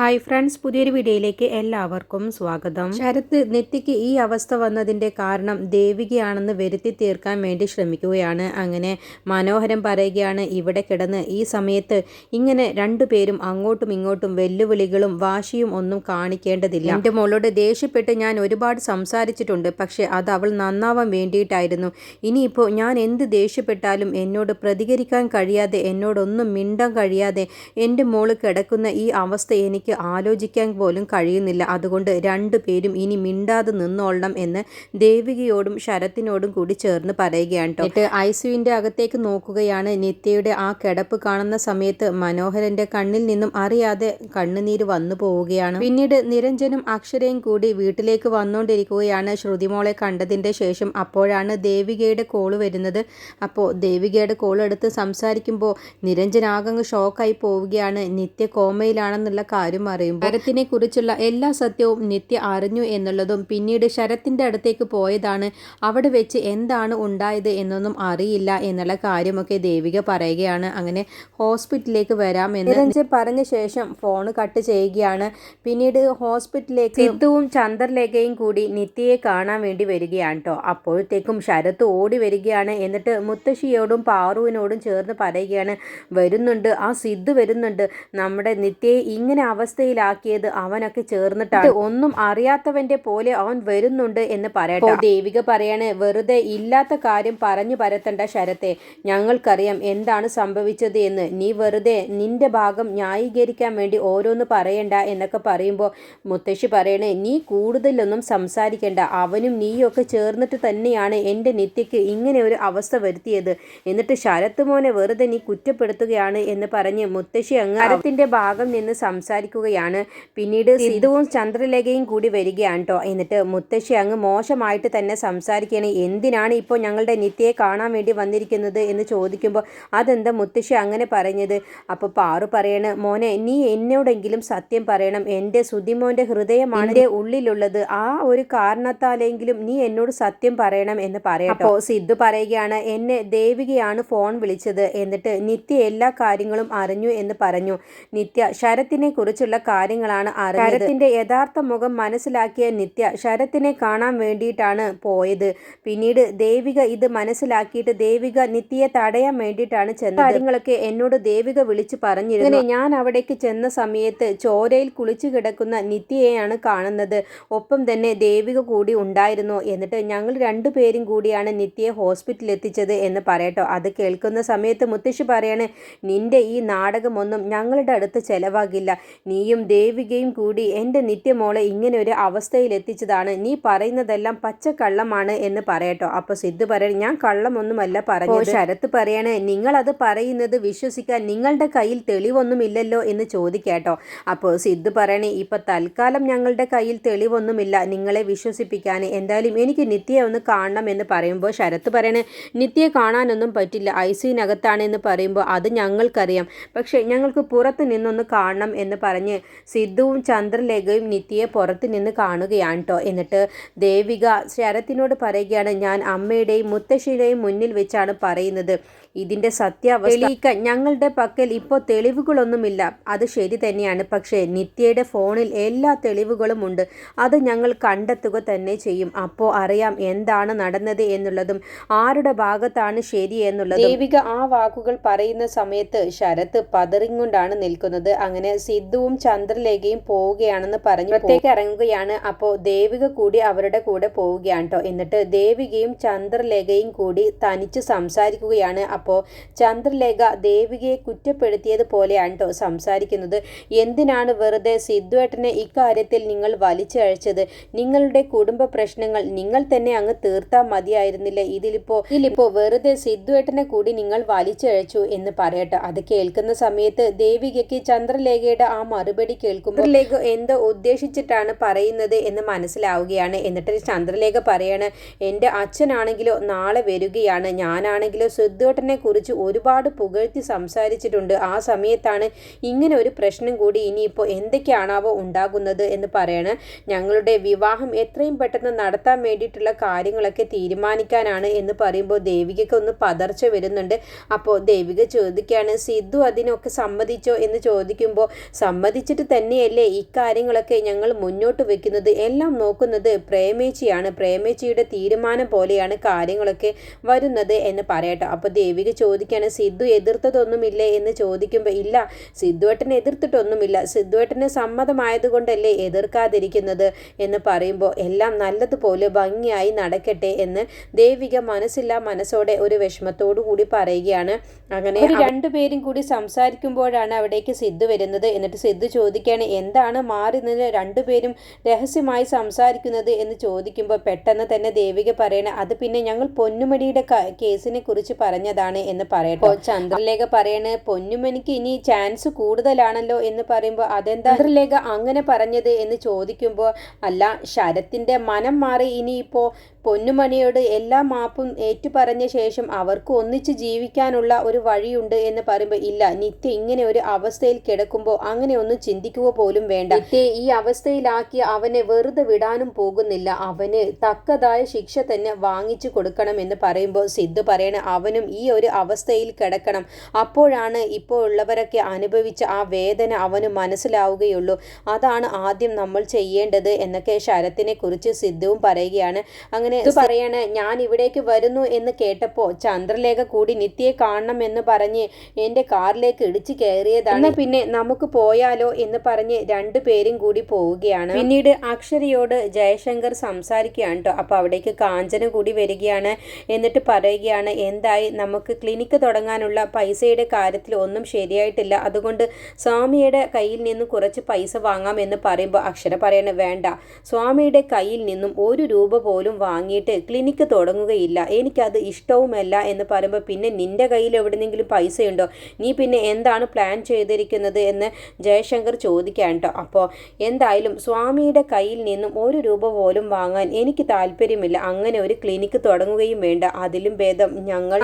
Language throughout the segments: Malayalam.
ഹായ് ഫ്രണ്ട്സ് പുതിയൊരു വീഡിയോയിലേക്ക് എല്ലാവർക്കും സ്വാഗതം. ശരത്ത് നെറ്റിക്ക് ഈ അവസ്ഥ വന്നതിന്റെ കാരണം ദേവികയാണെന്ന് വരുത്തി തീർക്കാൻ വേണ്ടി ശ്രമിക്കുകയാണ്. അങ്ങനെ മനോഹരം പറയുകയാണ് ഇവിടെ കിടന്ന് ഈ സമയത്ത് ഇങ്ങനെ രണ്ടുപേരും അങ്ങോട്ടും ഇങ്ങോട്ടും വെല്ലുവിളികളും വാശിയും ഒന്നും കാണിക്കേണ്ടതില്ല. എന്റെ മോളോട് ദേഷ്യപ്പെട്ട് ഞാൻ ഒരുപാട് സംസാരിച്ചിട്ടുണ്ട് പക്ഷേ അത് അവൾ നന്നാവാൻ വേണ്ടിയിട്ടായിരുന്നു. ഇനിയിപ്പോൾ ഞാൻ എന്ത് ദേഷ്യപ്പെട്ടാലും എന്നോട് പ്രതികരിക്കാൻ കഴിയാതെ എന്നോടൊന്നും മിണ്ടാൻ കഴിയാതെ എന്റെ മോൾ കിടക്കുന്ന ഈ അവസ്ഥ എനിക്ക് ആലോചിക്കാൻ പോലും കഴിയുന്നില്ല. അതുകൊണ്ട് രണ്ടു പേരും ഇനി മിണ്ടാതെ നിന്നോളണം എന്ന് ദേവികയോടും ശരത്തിനോടും കൂടി ചേർന്ന് പറയുകയാണ് എന്നിട്ട് ഐസുവിന്റെ അകത്തേക്ക് നോക്കുകയാണ്. നിത്യയുടെ ആ കിടപ്പ് കാണുന്ന സമയത്ത് മനോഹരന്റെ കണ്ണിൽ നിന്നും അറിയാതെ കണ്ണുനീര് വന്നു പോവുകയാണ്. പിന്നീട് നിരഞ്ജനും അക്ഷരയും കൂടി വീട്ടിലേക്ക് വന്നുകൊണ്ടിരിക്കുകയാണ്. ശ്രുതിമോളെ കണ്ടതിന്റെ ശേഷം അപ്പോഴാണ് ദേവികയുടെ കോൾ വരുന്നത്. അപ്പോൾ ദേവികയുടെ കോൾ എടുത്ത് സംസാരിക്കുമ്പോൾ നിരഞ്ജൻ ആകങ്ങ് ഷോക്കായി പോവുകയാണ്. നിത്യ കോമയിലാണെന്നുള്ള കാര്യം അറിയുമ്പോൾ ശരത്തിനെ കുറിച്ചുള്ള എല്ലാ സത്യവും നിത്യ അറിഞ്ഞു എന്നുള്ളതും പിന്നീട് ശരത്തിന്റെ അടുത്തേക്ക് പോയതാണ് അവിടെ വെച്ച് എന്താണ് ഉണ്ടായത് എന്നൊന്നും അറിയില്ല എന്നുള്ള കാര്യമൊക്കെ ദേവിക പറയുകയാണ്. അങ്ങനെ ഹോസ്പിറ്റലിലേക്ക് വരാമെന്ന് നിരഞ്ജ് പറഞ്ഞ ശേഷം ഫോൺ കട്ട് ചെയ്യുകയാണ്. പിന്നീട് ഹോസ്പിറ്റലിലേക്ക് സിദ്ധുവും ചന്ദ്രലേഖയും കൂടി നിത്യയെ കാണാൻ വേണ്ടി വരികയാണ് കേട്ടോ. അപ്പോഴത്തേക്കും ശരത്ത് ഓടി വരികയാണ്. എന്നിട്ട് മുത്തശ്ശിയോടും പാറുവിനോടും ചേർന്ന് പറയുകയാണ് വരുന്നുണ്ട്. ആ സിദ്ധു വരുന്നുണ്ട്. നമ്മുടെ നിത്യയെ ഇങ്ങനെ അവസ്ഥയിലാക്കിയത് അവനൊക്കെ ചേർന്നിട്ടാണ്. ഒന്നും അറിയാത്തവന്റെ പോലെ അവൻ വരുന്നുണ്ട് എന്ന് പറയട്ടെ. ദേവിക പറയാണ് വെറുതെ ഇല്ലാത്ത കാര്യം പറഞ്ഞു പരത്തണ്ട ശരത്തെ. ഞങ്ങൾക്കറിയാം എന്താണ് സംഭവിച്ചത് എന്ന്. നീ വെറുതെ നിന്റെ ഭാഗം ന്യായീകരിക്കാൻ വേണ്ടി ഓരോന്ന് പറയണ്ട എന്നൊക്കെ പറയുമ്പോൾ മുത്തശ്ശി പറയണേ നീ കൂടുതലൊന്നും സംസാരിക്കേണ്ട. അവനും നീയൊക്കെ ചേർന്നിട്ട് തന്നെയാണ് എന്റെ നിത്യയ്ക്ക് ഇങ്ങനെ ഒരു അവസ്ഥ വരുത്തിയത്. എന്നിട്ട് ശരത്ത് മോനെ വെറുതെ നീ കുറ്റപ്പെടുത്തുകയാണ് എന്ന് പറഞ്ഞ് മുത്തശ്ശി അങ്ങാരത്തിന്റെ ഭാഗം നിന്ന് സംസാരിക്കുകയാണ് പിന്നീട് സിധുവും ചന്ദ്രലേഖയും കൂടി വരികയാണ് കേട്ടോ എന്നിട്ട് മുത്തശ്ശി അങ്ങ് മോശമായിട്ട് തന്നെ സംസാരിക്കുകയാണ്. എന്തിനാണ് ഇപ്പോൾ ഞങ്ങളുടെ നിത്യയെ കാണാൻ വേണ്ടി വന്നിരിക്കുന്നത് എന്ന് ചോദിക്കുമ്പോൾ അതെന്താ മുത്തശ്ശി അങ്ങനെ പറഞ്ഞത്? അപ്പോൾ പാറു പറയണ് മോനെ നീ എന്നോടെങ്കിലും സത്യം പറയണം. എന്റെ സുതിമോന്റെ ഹൃദയമാണ് എന്റെ ഉള്ളിലുള്ളത്. ആ ഒരു കാരണത്താലെങ്കിലും നീ എന്നോട് സത്യം പറയണം എന്ന് പറയാം അപ്പോൾ സിദ്ധു പറയുകയാണ് എന്നെ ദേവികയാണ് ഫോൺ വിളിച്ചത്. എന്നിട്ട് നിത്യ എല്ലാ കാര്യങ്ങളും അറിഞ്ഞു എന്ന് പറഞ്ഞു. നിത്യ ശരത്തിനെ കുറിച്ചുള്ള കാര്യങ്ങളാണ് ശരത്തിന്റെ യഥാർത്ഥ മുഖം മനസ്സിലാക്കിയ നിത്യ ശരത്തിനെ കാണാൻ വേണ്ടിയിട്ടാണ് പോയത്. പിന്നീട് ദേവിക ഇത് മനസ്സിലാക്കിയിട്ട് ദേവിക നിത്യയെ തടയാൻ വേണ്ടിയിട്ടാണ് ചെന്നത്. കാര്യങ്ങളൊക്കെ എന്നോട് ദേവിക വിളിച്ചു പറഞ്ഞിരുന്നു. അങ്ങനെ ഞാൻ അവിടേക്ക് ചെന്ന സമയത്ത് ചോരയിൽ കുളിച്ചു കിടക്കുന്ന നിത്യയെയാണ് കാണുന്നത്. ഒപ്പം തന്നെ ദേവിക കൂടി ഉണ്ടായിരുന്നു. എന്നിട്ട് ഞങ്ങൾ രണ്ടുപേരും കൂടിയാണ് നിത്യയെ ഹോസ്പിറ്റലിൽ എത്തിച്ചത് എന്ന് പറയട്ടോ. അത് കേൾക്കുന്ന സമയത്ത് മുത്തശ്ശി പറയാണ് നിന്റെ ഈ നാടകമൊന്നും ഞങ്ങളുടെ അടുത്ത് ചെലവാകില്ല. നീയും ദേവികയും കൂടി എന്റെ നിത്യമോളെ ഇങ്ങനെ ഒരു അവസ്ഥയിലെത്തിച്ചതാണ് നീ പറയുന്നതെല്ലാം പച്ചക്കള്ളമാണ് എന്ന് പറയട്ടോ. അപ്പോൾ സിദ്ധു പറയണം ഞാൻ കള്ളമൊന്നുമല്ല പറഞ്ഞത്. ശരത്ത് പറയണേ അത് പറയുന്നത് വിശ്വസിക്കാൻ നിങ്ങളുടെ കയ്യിൽ തെളിവൊന്നുമില്ലല്ലോ എന്ന് ചോദിക്കാട്ടോ. അപ്പോൾ സിദ്ധു പറയണേ ഇപ്പൊ തൽക്കാലം ഞങ്ങളുടെ കയ്യിൽ തെളിവൊന്നുമില്ല നിങ്ങളെ വിശ്വസിപ്പിക്കാൻ. എന്തായാലും എനിക്ക് നിത്യയെ ഒന്ന് കാണണം എന്ന് പറയുമ്പോൾ ശരത്ത് പറയണേ നിത്യയെ കാണാനൊന്നും പറ്റില്ല ഐ സിനകത്താണ് എന്ന് പറയുമ്പോൾ അത് ഞങ്ങൾക്കറിയാം. പക്ഷേ ഞങ്ങൾക്ക് പുറത്ത് നിന്നൊന്ന് കാണണം എന്ന് പറഞ്ഞ് സിദ്ധുവും ചന്ദ്രലേഖയും നിത്യയെ പുറത്ത് നിന്ന് കാണുകയാണ് കേട്ടോ എന്നിട്ട് ദേവിക ശരത്തിനോട് പറയുകയാണ് ഞാൻ അമ്മയുടെയും മുത്തശ്ശിയുടെയും മുന്നിൽ വെച്ചാണ് പറയുന്നത്. ഇതിന്റെ സത്യാവസ്ഥ തെളിയിക്കാൻ ഞങ്ങളുടെ പക്കൽ ഇപ്പോൾ തെളിവുകളൊന്നുമില്ല. അത് ശരി തന്നെയാണ്. പക്ഷേ നിത്യയുടെ ഫോണിൽ എല്ലാ തെളിവുകളും ഉണ്ട്. അത് ഞങ്ങൾ കണ്ടെത്തുക തന്നെ ചെയ്യും. അപ്പോൾ അറിയാം എന്താണ് നടന്നത് എന്നുള്ളതും ആരുടെ ഭാഗത്താണ് ശരി എന്നുള്ളത്. ദേവിക ആ വാക്കുകൾ പറയുന്ന സമയത്ത് ശരത്ത് പതറിങ്ങൊണ്ടാണ് നിൽക്കുന്നത്. അങ്ങനെ സിദ്ധുവും ചന്ദ്രലേഖയും പോവുകയാണെന്ന് പറഞ്ഞു പുറത്തേക്ക് ഇറങ്ങുകയാണ്. അപ്പോൾ ദേവിക കൂടി അവരുടെ കൂടെ പോവുകയാണ് കേട്ടോ എന്നിട്ട് ദേവികയും ചന്ദ്രലേഖയും കൂടി തനിച്ച് സംസാരിക്കുകയാണ്. അപ്പോൾ ചന്ദ്രലേഖ ദേവികയെ കുറ്റപ്പെടുത്തിയത് പോലെയാണ് കേട്ടോ സംസാരിക്കുന്നത്. എന്തിനാണ് വെറുതെ സിദ്ധുവേട്ടനെ ഇക്കാര്യത്തിൽ നിങ്ങൾ വലിച്ചഴച്ചത്? നിങ്ങളുടെ കുടുംബ പ്രശ്നങ്ങൾ നിങ്ങൾ തന്നെ അങ്ങ് തീർത്താൽ മതിയായിരുന്നില്ല? ഇതിലിപ്പോ ഇതിലിപ്പോ വെറുതെ സിദ്ധുവേട്ടനെ കൂടി നിങ്ങൾ വലിച്ചഴച്ചു എന്ന് പറയട്ടെ. അത് കേൾക്കുന്ന സമയത്ത് ദേവികയ്ക്ക് ചന്ദ്രലേഖയുടെ ആ മറുപടി കേൾക്കുമ്പോൾ ലേഖ എന്തോ ഉദ്ദേശിച്ചിട്ടാണ് പറയുന്നത് എന്ന് മനസ്സിലാവുകയാണ്. എന്നിട്ട് ചന്ദ്രലേഖ പറയാണ് എന്റെ അച്ഛനാണെങ്കിലോ നാളെ വരികയാണ്. ഞാനാണെങ്കിലോ സിദ്ധുവേട്ടനെ സിദ്ധുവേട്ടനെ കുറിച്ച് ഒരുപാട് പുകഴ്ത്തി സംസാരിച്ചിട്ടുണ്ട്. ആ സമയത്താണ് ഇങ്ങനെ ഒരു പ്രശ്നം കൂടി ഇനിയിപ്പോൾ എന്തൊക്കെയാണാവോ ഉണ്ടാകുന്നത് എന്ന് പറയണ്. ഞങ്ങളുടെ വിവാഹം എത്രയും പെട്ടെന്ന് നടത്താൻ വേണ്ടിയിട്ടുള്ള കാര്യങ്ങളൊക്കെ തീരുമാനിക്കാനാണ് എന്ന് പറയുമ്പോൾ ദേവികയ്ക്ക് ഒന്ന് പതർച്ച വരുന്നുണ്ട്. അപ്പോൾ ദേവിക ചോദിക്കുകയാണ് സിദ്ധു അതിനൊക്കെ സമ്മതിച്ചോ? എന്ന് ചോദിക്കുമ്പോൾ സമ്മതിച്ചിട്ട് തന്നെയല്ലേ ഇക്കാര്യങ്ങളൊക്കെ ഞങ്ങൾ മുന്നോട്ട് വെക്കുന്നത്? എല്ലാം നോക്കുന്നത് പ്രേമേച്ചിയാണ്. പ്രേമേച്ചിയുടെ തീരുമാനം പോലെയാണ് കാര്യങ്ങളൊക്കെ വരുന്നത് എന്ന് പറയട്ടെ. അപ്പോൾ ദേവിക ചോദിക്കുകയാണ് സിദ്ധു എതിർത്തതൊന്നുമില്ലേ? എന്ന് ചോദിക്കുമ്പോൾ ഇല്ല സിദ്ധുവേട്ടനെ എതിർത്തിട്ടൊന്നുമില്ല. സിദ്ധുവേട്ടന് സമ്മതമായതുകൊണ്ടല്ലേ എതിർക്കാതിരിക്കുന്നത്? എന്ന് പറയുമ്പോൾ എല്ലാം നല്ലതുപോലെ ഭംഗിയായി നടക്കട്ടെ എന്ന് ദേവിക മനസ്സില്ല മനസ്സോടെ ഒരു വിഷമത്തോടു കൂടി പറയുകയാണ്. അങ്ങനെ രണ്ടുപേരും കൂടി സംസാരിക്കുമ്പോഴാണ് അവിടേക്ക് സിദ്ധു വരുന്നത്. എന്നിട്ട് സിദ്ധു ചോദിക്കുകയാണ് എന്താണ് മാറി നിന്ന് രണ്ടുപേരും രഹസ്യമായി സംസാരിക്കുന്നത്? എന്ന് ചോദിക്കുമ്പോൾ പെട്ടെന്ന് തന്നെ ദേവിക പറയണേ അത് പിന്നെ ഞങ്ങൾ പൊന്നുമടിയുടെ കേസിനെ കുറിച്ച് പറഞ്ഞതാണ്. എന്ന് പറയട്ടോ. ചന്ദ്രലേഖ പറയണ് പൊന്നുമണിക്ക് ഇനി ചാൻസ് കൂടുതലാണല്ലോ എന്ന് പറയുമ്പോൾ അതെന്താ ചന്ദ്രലേഖ അങ്ങനെ പറഞ്ഞത് എന്ന് ചോദിക്കുമ്പോൾ അല്ല ശരത്തിന്റെ മനം മാറി ഇനിയിപ്പോ പൊന്നുമണിയോട് എല്ലാ മാപ്പും ഏറ്റുപറഞ്ഞ ശേഷം അവർക്ക് ഒന്നിച്ച് ജീവിക്കാനുള്ള ഒരു വഴിയുണ്ട് എന്ന് പറയുമ്പോൾ ഇല്ല നിത്യ ഇങ്ങനെ ഒരു അവസ്ഥയിൽ കിടക്കുമ്പോൾ അങ്ങനെ ഒന്നും ചിന്തിക്കുക പോലും വേണ്ട. നിത്യ ഈ അവസ്ഥയിലാക്കി അവനെ വെറുതെ വിടാനും പോകുന്നില്ല. അവന് തക്കതായ ശിക്ഷ തന്നെ വാങ്ങിച്ചു കൊടുക്കണം എന്ന് പറയുമ്പോൾ സിദ്ധു പറയണ അവനും ഈ ഒരു അവസ്ഥയിൽ കിടക്കണം. അപ്പോഴാണ് ഇപ്പോൾ ഉള്ളവരൊക്കെ അനുഭവിച്ച ആ വേദന അവന് മനസ്സിലാവുകയുള്ളൂ. അതാണ് ആദ്യം നമ്മൾ ചെയ്യേണ്ടത് എന്നൊക്കെ ശരത്തിനെ കുറിച്ച് സിദ്ധുവും പറയുകയാണ്. അങ്ങനെ അങ്ങനെ ഇത് പറയാണ് ഞാൻ ഇവിടേക്ക് വരുന്നു എന്ന് കേട്ടപ്പോൾ ചന്ദ്രലേഖ കൂടി നിത്യയെ കാണണം എന്ന് പറഞ്ഞ് എന്റെ കാറിലേക്ക് ഇടിച്ചു കയറിയതാണ്. പിന്നെ നമുക്ക് പോയാലോ എന്ന് പറഞ്ഞ് രണ്ടു പേരും കൂടി പോവുകയാണ്. പിന്നീട് അക്ഷരയോട് ജയശങ്കർ സംസാരിക്കുകയാണ് കേട്ടോ അപ്പോൾ അവിടേക്ക് കാഞ്ചന കൂടി വരികയാണ്. എന്നിട്ട് പറയുകയാണ് എന്തായി? നമുക്ക് ക്ലിനിക്ക് തുടങ്ങാനുള്ള പൈസയുടെ കാര്യത്തിൽ ഒന്നും ശരിയായിട്ടില്ല. അതുകൊണ്ട് സ്വാമിയുടെ കയ്യിൽ നിന്നും കുറച്ച് പൈസ വാങ്ങാമെന്ന് പറയുമ്പോൾ അക്ഷര പറയണ വേണ്ട. സ്വാമിയുടെ കയ്യിൽ നിന്നും ഒരു രൂപ പോലും വാങ്ങി വാങ്ങിയിട്ട് ക്ലിനിക്ക് തുടങ്ങുകയില്ല. എനിക്കത് ഇഷ്ടവുമല്ല എന്ന് പറയുമ്പോൾ പിന്നെ നിന്റെ കയ്യിൽ എവിടെന്നെങ്കിലും പൈസയുണ്ടോ? നീ പിന്നെ എന്താണ് പ്ലാൻ ചെയ്തിരിക്കുന്നത്? എന്ന് ജയശങ്കർ ചോദിക്കാൻ കേട്ടോ അപ്പോൾ എന്തായാലും സ്വാമിയുടെ കയ്യിൽ നിന്നും ഒരു രൂപ പോലും വാങ്ങാൻ എനിക്ക് താല്പര്യമില്ല. അങ്ങനെ ഒരു ക്ലിനിക്ക് തുടങ്ങുകയും വേണ്ട. അതിലും ഭേദം ഞങ്ങൾ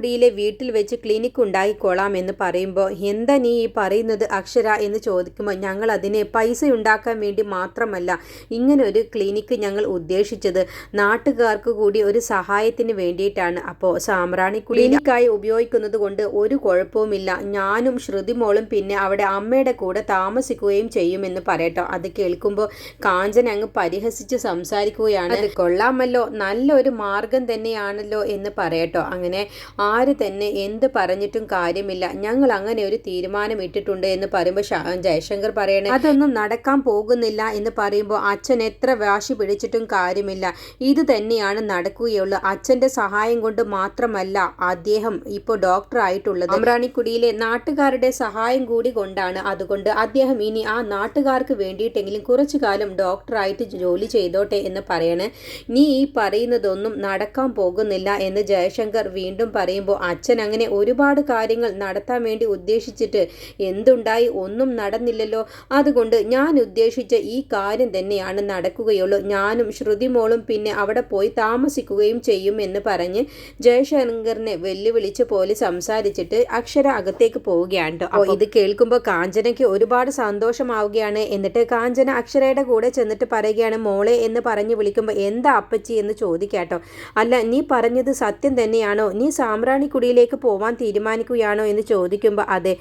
ആമ്രാണിക്കുടിയിലെ വീട്ടിൽ വെച്ച് ക്ലിനിക്ക് ഉണ്ടാക്കിക്കോളാം എന്ന് പറയുമ്പോൾ എന്താ നീ ഈ പറയുന്നത് അക്ഷര? എന്ന് ചോദിക്കുമ്പോൾ ഞങ്ങൾ അതിനെ പൈസ ഉണ്ടാക്കാൻ വേണ്ടി മാത്രമല്ല ഇങ്ങനൊരു ഒരു ക്ലിനിക്ക് ഞങ്ങൾ ഉദ്ദേശിച്ചത്. നാട്ടുകാർക്ക് കൂടി ഒരു സഹായത്തിന് വേണ്ടിയിട്ടാണ്. അപ്പോൾ സാമ്രാണി ക്ലിനിക്കായി ഉപയോഗിക്കുന്നത് കൊണ്ട് ഒരു കുഴപ്പവുമില്ല. ഞാനും ശ്രുതിമോളും പിന്നെ അവിടെ അമ്മയുടെ കൂടെ താമസിക്കുകയും ചെയ്യുമെന്ന് പറയട്ടോ. അത് കേൾക്കുമ്പോൾ കാഞ്ചൻ അങ്ങ് പരിഹസിച്ച് സംസാരിക്കുകയാണ്. കൊള്ളാമല്ലോ. നല്ലൊരു മാർഗം തന്നെയാണല്ലോ എന്ന് പറയട്ടോ. അങ്ങനെ ആര് തന്നെ എന്ത് പറഞ്ഞിട്ടും കാര്യമില്ല. ഞങ്ങൾ അങ്ങനെ ഒരു തീരുമാനം ഇട്ടിട്ടുണ്ട് എന്ന് പറയുമ്പോൾ ജയശങ്കർ പറയണേ. അതൊന്നും നടക്കാൻ പോകുന്നില്ല എന്ന് പറയുമ്പോൾ അച്ഛൻ എത്ര വാശി പിടിച്ചിട്ടും കാര്യമില്ല. ഇത് തന്നെയാണ് നടക്കുകയുള്ളൂ. അച്ഛന്റെ സഹായം കൊണ്ട് മാത്രമല്ല അദ്ദേഹം ഇപ്പോൾ ഡോക്ടർ ആയിട്ടുള്ളത്. അമ്രാണിക്കുടിയിലെ നാട്ടുകാരുടെ സഹായം കൂടി കൊണ്ടാണ് അതുകൊണ്ട് അദ്ദേഹം ഇനി ആ നാട്ടുകാർക്ക് വേണ്ടിയിട്ടെങ്കിലും കുറച്ചു കാലം ഡോക്ടറായിട്ട് ജോലി ചെയ്തോട്ടെ എന്ന് പറയണേ. നീ ഈ പറയുന്നതൊന്നും നടക്കാൻ പോകുന്നില്ല എന്ന് ജയശങ്കർ വീണ്ടും പറയുമ്പോൾ അച്ഛൻ അങ്ങനെ ഒരുപാട് കാര്യങ്ങൾ നടത്താൻ വേണ്ടി ഉദ്ദേശിച്ചിട്ട് എന്തുണ്ടായി? ഒന്നും നടന്നില്ലല്ലോ. അതുകൊണ്ട് ഞാൻ ഉദ്ദേശിച്ച ഈ കാര്യം തന്നെയാണ് നടക്കുകയുള്ളൂ. ഞാനും ശ്രുതിമോളും പിന്നെ അവിടെ പോയി താമസിക്കുകയും ചെയ്യും എന്ന് പറഞ്ഞ് ജയശങ്കറിനെ വെല്ലുവിളിച്ച് പോലെ സംസാരിച്ചിട്ട് അക്ഷര അകത്തേക്ക് പോവുകയാണ് അപ്പോൾ ഇത് കേൾക്കുമ്പോൾ കാഞ്ചനയ്ക്ക് ഒരുപാട് സന്തോഷമാവുകയാണ്. എന്നിട്ട് കാഞ്ചന അക്ഷരയുടെ കൂടെ ചെന്നിട്ട് പറയുകയാണ് മോളെ എന്ന് പറഞ്ഞ് വിളിക്കുമ്പോൾ എന്താ അപ്പച്ചി? എന്ന് ചോദിക്കാട്ടോ. അല്ല നീ പറഞ്ഞത് സത്യം തന്നെയാണോ? നീ സാമ്രാണിക്കുടിയിലേക്ക് പോവാൻ തീരുമാനിക്കുകയാണോ എന്ന് ചോദിക്കുമ്പോൾ അതെ.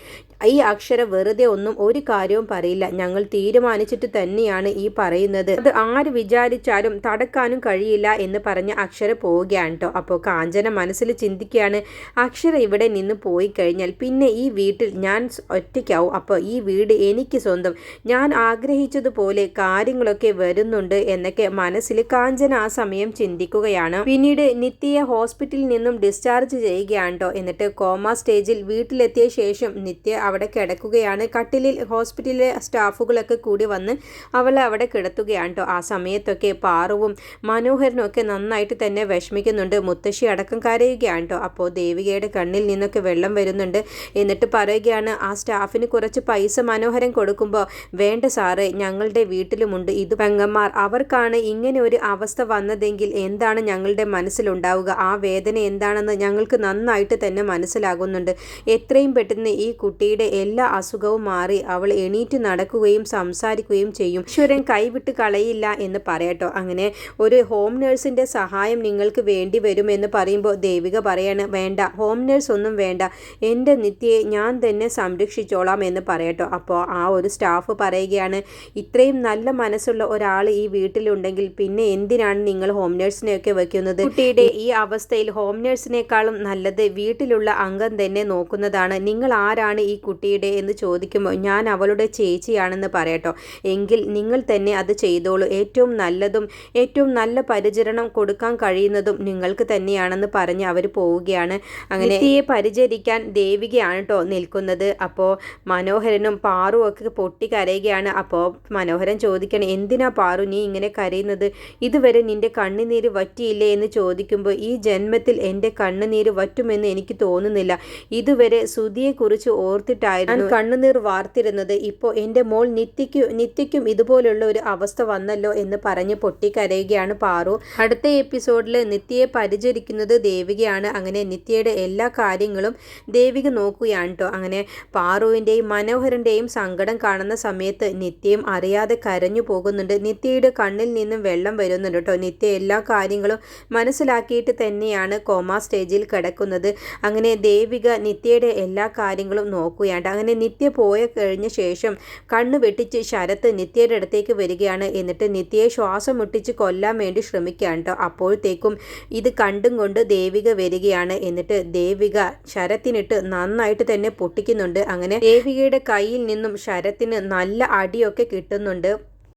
ഈ അക്ഷര വെറുതെ ഒന്നും ഒരു കാര്യവും പറയില്ല. ഞങ്ങൾ തീരുമാനിച്ചിട്ട് തന്നെയാണ് ഈ പറയുന്നത്. അത് ആര് വിചാരിച്ചാലും തടക്കാനും കഴിയില്ല എന്ന് പറഞ്ഞ് അക്ഷര പോവുകയാണ് കേട്ടോ അപ്പോൾ കാഞ്ചന മനസ്സിൽ ചിന്തിക്കുകയാണ് അക്ഷര ഇവിടെ നിന്ന് പോയി കഴിഞ്ഞാൽ പിന്നെ ഈ വീട്ടിൽ ഞാൻ ഒറ്റയ്ക്കാവും. അപ്പോൾ ഈ വീട് എനിക്ക് സ്വന്തം. ഞാൻ ആഗ്രഹിച്ചതുപോലെ കാര്യങ്ങളൊക്കെ വരുന്നുണ്ട് എന്നൊക്കെ മനസ്സിൽ കാഞ്ചന ആ സമയം ചിന്തിക്കുകയാണ്. പിന്നീട് നിത്യയെ ഹോസ്പിറ്റലിൽ നിന്നും ഡിസ്ചാർജ് ചെയ്യുകയാണ് കേട്ടോ എന്നിട്ട് കോമ സ്റ്റേജിൽ വീട്ടിലെത്തിയ ശേഷം നിത്യ അവിടെ കിടക്കുകയാണ്. കട്ടിലിൽ ഹോസ്പിറ്റലിലെ സ്റ്റാഫുകളൊക്കെ കൂടി വന്ന് അവളെ അവിടെ കിടത്തുകയാണ്. കേട്ടോ ആ സമയത്തൊക്കെ പാറുവും മനോഹരനും ഒക്കെ നന്നായിട്ട് തന്നെ വിഷമിക്കുന്നുണ്ട്. മുത്തശ്ശി അടക്കം കരയുകയാണ്. കേട്ടോ അപ്പോൾ ദേവികയുടെ കണ്ണിൽ നിന്നൊക്കെ വെള്ളം വരുന്നുണ്ട് എന്നിട്ട് പറയുകയാണ് ആ സ്റ്റാഫിന് കുറച്ച് പൈസ മനോഹരൻ കൊടുക്കുമ്പോൾ വേണ്ട സാറ് ഞങ്ങളുടെ വീട്ടിലുമുണ്ട്. ഇത് പെങ്ങന്മാർ. അവർക്കാണ് ഇങ്ങനെ ഒരു അവസ്ഥ വന്നതെങ്കിൽ എന്താണ് ഞങ്ങളുടെ മനസ്സിലുണ്ടാവുക? ആ വേദന എന്താണെന്ന് ഞങ്ങൾക്ക് അവൾക്ക് നന്നായിട്ട് തന്നെ മനസ്സിലാകുന്നുണ്ട്. എത്രയും പെട്ടെന്ന് ഈ കുട്ടിയുടെ എല്ലാ അസുഖവും മാറി അവൾ എണീറ്റ് നടക്കുകയും സംസാരിക്കുകയും ചെയ്യും. ഈശ്വരൻ കൈവിട്ട് കളയില്ല എന്ന് പറയട്ടോ അങ്ങനെ ഒരു ഹോം നേഴ്സിന്റെ സഹായം നിങ്ങൾക്ക് വേണ്ടി വരുമെന്ന് പറയുമ്പോൾ ദേവിക പറയാണ് വേണ്ട ഹോം നേഴ്സ് ഒന്നും വേണ്ട. എന്റെ നിത്യയെ ഞാൻ തന്നെ സംരക്ഷിച്ചോളാം എന്ന് പറയട്ടോ അപ്പോൾ ആ ഒരു സ്റ്റാഫ് പറയുകയാണ് ഇത്രയും നല്ല മനസ്സുള്ള ഒരാൾ ഈ വീട്ടിലുണ്ടെങ്കിൽ പിന്നെ എന്തിനാണ് നിങ്ങൾ ഹോം നേഴ്സിനെയൊക്കെ വെക്കുന്നത്? കുട്ടിയുടെ ഈ അവസ്ഥയിൽ ഹോം നേഴ്സിനേക്കാളും നല്ലത് വീട്ടിലുള്ള അംഗം തന്നെ നോക്കുന്നതാണ്. നിങ്ങൾ ആരാണ് ഈ കുട്ടിയുടെ എന്ന് ചോദിക്കുമ്പോൾ ഞാൻ അവളുടെ ചേച്ചിയാണെന്ന് പറയട്ടോ. എങ്കിൽ നിങ്ങൾ തന്നെ അത് ചെയ്തോളൂ. ഏറ്റവും നല്ലതും ഏറ്റവും നല്ല പരിചരണം കൊടുക്കാൻ കഴിയുന്നതും നിങ്ങൾക്ക് തന്നെയാണെന്ന് പറഞ്ഞ് അവർ പോവുകയാണ്. അങ്ങനെ നിത്യയെ പരിചരിക്കാൻ ദേവികയാണ് കേട്ടോ നിൽക്കുന്നത്. അപ്പോൾ മനോഹരനും പാറും ഒക്കെ പൊട്ടി കരയുകയാണ്. അപ്പോൾ മനോഹരൻ ചോദിക്കണം എന്തിനാ പാറു നീ ഇങ്ങനെ കരയുന്നത്? ഇതുവരെ നിന്റെ കണ്ണുനീര് വറ്റിയില്ലേ? എന്ന് ചോദിക്കുമ്പോൾ ഈ ജന്മത്തിൽ എന്റെ കണ്ണുനീര് വറ്റുമെന്ന് എനിക്ക് തോന്നുന്നില്ല. ഇതുവരെ സുധിയെക്കുറിച്ച് ഓർത്തിട്ടായിരുന്നു കണ്ണുനീർ വാർത്തിരുന്നത്. ഇപ്പോൾ എന്റെ മോൾ നിത്യയ്ക്ക് നിത്യയ്ക്കും ഇതുപോലുള്ള ഒരു അവസ്ഥ വന്നല്ലോ എന്ന് പറഞ്ഞ് പൊട്ടിക്കരയുകയാണ് പാറു. അടുത്ത എപ്പിസോഡിൽ നിത്യയെ പരിചരിക്കുന്നത് ദേവികയാണ്. അങ്ങനെ നിത്യയുടെ എല്ലാ കാര്യങ്ങളും ദേവിക നോക്കുകയാണ് കേട്ടോ അങ്ങനെ പാറുവിന്റെയും മനോഹരന്റെയും സങ്കടം കാണുന്ന സമയത്ത് നിത്യയും അറിയാതെ കരഞ്ഞു പോകുന്നുണ്ട്. നിത്യയുടെ കണ്ണിൽ നിന്നും വെള്ളം വരുന്നുണ്ട് കേട്ടോ നിത്യ എല്ലാ കാര്യങ്ങളും മനസ്സിലാക്കിയിട്ട് തന്നെയാണ് കോമ സ്റ്റേജിൽ കിടക്കുന്നത് അങ്ങനെ ദേവിക നിത്യയുടെ എല്ലാ കാര്യങ്ങളും നോക്കുകയാണ് അങ്ങനെ നിത്യ പോയ കഴിഞ്ഞ ശേഷം കണ്ണു വെട്ടിച്ച് ശരത്ത് നിത്യയുടെ അടുത്തേക്ക് വരികയാണ്. എന്നിട്ട് നിത്യയെ ശ്വാസം മുട്ടിച്ച് കൊല്ലാൻ വേണ്ടി ശ്രമിക്കുകയാണ് അപ്പോഴത്തേക്കും ഇത് കണ്ടും കൊണ്ട് ദേവിക വരികയാണ്. എന്നിട്ട് ദേവിക ശരത്തിനിട്ട് നന്നായിട്ട് തന്നെ പൊട്ടിക്കുന്നുണ്ട്. അങ്ങനെ ദേവികയുടെ കയ്യിൽ നിന്നും ശരത്തിന് നല്ല അടിയൊക്കെ കിട്ടുന്നുണ്ട്.